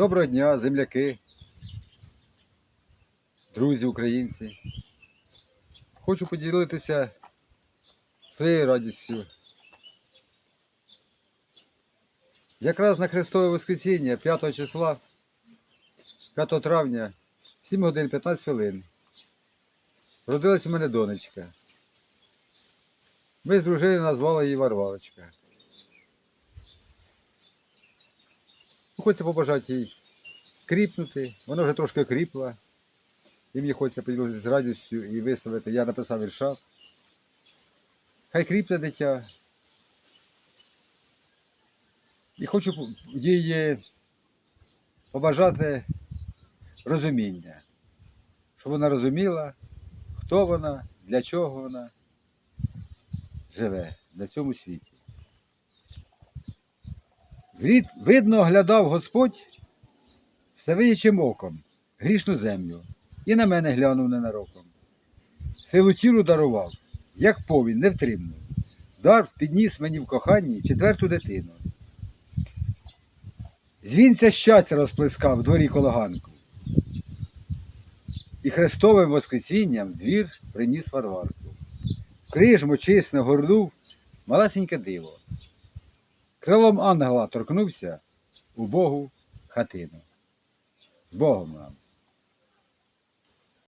Доброго дня, земляки, друзі українці. Хочу поділитися своєю радістю. Якраз на Христове Воскресіння 5 числа, 5 травня, 7 годин 15 хвилин. Родилась у мене донечка. Ми з дружиною назвали її Варварочка. Хочеться побажати їй кріпнути. Вона вже трошки кріпла. І мені хочеться поділитися з радістю і виставити. Я написав вірша. Хай кріпне дитя. І хочу їй побажати розуміння, щоб вона розуміла, хто вона, для чого вона живе на цьому світі. Видно, оглядав Господь всевидячим оком, грішну землю, і на мене глянув ненароком. Силу тілу дарував, як повінь, невтримну. Дар підніс мені в коханні четверту дитину. Звінця щастя розплескав в дворі кологанку. І Христовим Воскресінням двір приніс Варварку. В крижму чисне горнув малесеньке диво. Крилом ангела торкнувся у Богу хатину. З Богом нам!